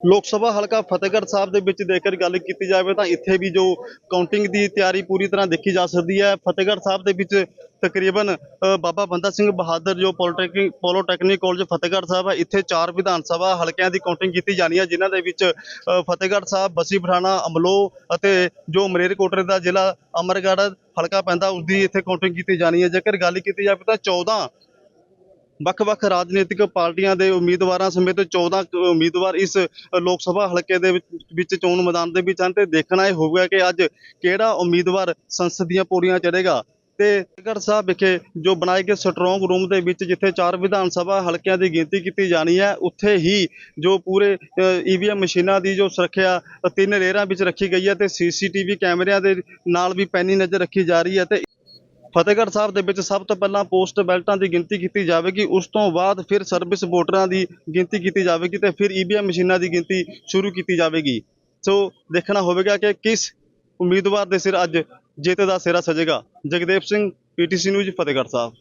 ਲੋਕ ਸਭਾ ਹਲਕਾ ਫਤਿਹਗੜ੍ਹ ਸਾਹਿਬ ਦੇ ਵਿੱਚ ਜੇਕਰ ਗੱਲ ਕੀਤੀ ਜਾਵੇ ਤਾਂ ਇੱਥੇ ਵੀ ਜੋ ਕਾਊਂਟਿੰਗ ਦੀ ਤਿਆਰੀ ਪੂਰੀ ਤਰ੍ਹਾਂ ਦੇਖੀ ਜਾ ਸਕਦੀ ਹੈ। ਫਤਿਹਗੜ੍ਹ ਸਾਹਿਬ ਦੇ ਵਿੱਚ ਤਕਰੀਬਨ ਬਾਬਾ ਬੰਦਾ ਸਿੰਘ ਬਹਾਦਰ ਜੋ polytechnic polytechnic college Fatehgarh Sahib ਹੈ, ਇੱਥੇ ਚਾਰ ਵਿਧਾਨ ਸਭਾ ਹਲਕਿਆਂ ਦੀ ਕਾਊਂਟਿੰਗ ਕੀਤੀ ਜਾਣੀ ਹੈ, ਜਿਨ੍ਹਾਂ ਦੇ ਵਿੱਚ ਫਤਿਹਗੜ੍ਹ ਸਾਹਿਬ, ਬਸੀ ਪਠਾਣਾ ਅਮਲੋ ਅਤੇ ਜੋ ਮਰੇਰਕੋਟਲੇ ਦਾ ਜ਼ਿਲ੍ਹਾ ਅਮਰਗੜ੍ਹ ਹਲਕਾ ਪੈਂਦਾ ਉਸ ਦੀ ਇੱਥੇ ਕਾਊਂਟਿੰਗ ਕੀਤੀ ਜਾਣੀ ਹੈ। ਜੇਕਰ ਗੱਲ ਕੀਤੀ ਜਾਵੇ ਤਾਂ 14 ਵੱਖ-ਵੱਖ ਰਾਜਨੀਤਿਕ ਪਾਰਟੀਆਂ ਦੇ ਉਮੀਦਵਾਰਾਂ ਸਮੇਤ 14 ਉਮੀਦਵਾਰ ਇਸ ਲੋਕ ਸਭਾ ਹਲਕੇ ਦੇ ਵਿੱਚ- ਚੋਣ ਮੈਦਾਨ ਦੇ ਵਿੱਚ ਹਨ ਤੇ ਦੇਖਣਾ ਇਹ ਹੋਊਗਾ ਕਿ ਅੱਜ ਕਿਹੜਾ ਉਮੀਦਵਾਰ ਸੰਸਦ ਦੀਆਂ ਪੌੜੀਆਂ ਚੜ੍ਹੇਗਾ। ਤੇ ਫਤਿਹਗੜ੍ਹ ਸਾਹਿਬ ਵਿਖੇ ਜੋ ਬਣਾਏ ਗਏ ਸਟਰੋਂਗ ਰੂਮ ਦੇ ਵਿੱਚ ਜਿੱਥੇ ਚਾਰ ਵਿਧਾਨ ਸਭਾ ਹਲਕਿਆਂ ਦੀ ਗਿਣਤੀ ਕੀਤੀ ਜਾਣੀ ਹੈ, ਉੱਥੇ ਹੀ ਜੋ ਪੂਰੇ ਈਵੀਐਮ ਮਸ਼ੀਨਾਂ ਦੀ ਜੋ ਸੁਰੱਖਿਆ, ਤਿੰਨ ਰੇਰਾਂ ਵਿੱਚ ਰੱਖੀ ਗਈ ਹੈ ਤੇ ਸੀਸੀਟੀਵੀ ਕੈਮਰਿਆਂ ਦੇ ਨਾਲ ਵੀ ਪੈਣੀ ਨਜ਼ਰ ਰੱਖੀ ਜਾ ਰਹੀ ਹੈ ਤੇ ਫਤਿਹਗੜ੍ਹ ਸਾਹਿਬ ਦੇ ਵਿੱਚ ਸਭ ਤੋਂ ਪਹਿਲਾਂ ਪੋਸਟ ਬੈਲਟਾਂ ਦੀ ਗਿਣਤੀ ਕੀਤੀ ਜਾਵੇਗੀ, ਉਸ ਤੋਂ ਬਾਅਦ ਫਿਰ ਸਰਵਿਸ ਵੋਟਰਾਂ ਦੀ ਗਿਣਤੀ ਕੀਤੀ ਜਾਵੇਗੀ ਤੇ ਫਿਰ ਈਵੀਐਮ ਮਸ਼ੀਨਾਂ ਦੀ ਗਿਣਤੀ ਸ਼ੁਰੂ ਕੀਤੀ ਜਾਵੇਗੀ। ਸੋ ਦੇਖਣਾ ਹੋਵੇਗਾ ਕਿ ਕਿਸ ਉਮੀਦਵਾਰ ਦੇ ਸਿਰ ਅੱਜ ਜਿੱਤ ਦਾ ਸਿਰਾ ਸਜੇਗਾ। Jagdev Singh PTC news, Fatehgarh Sahib.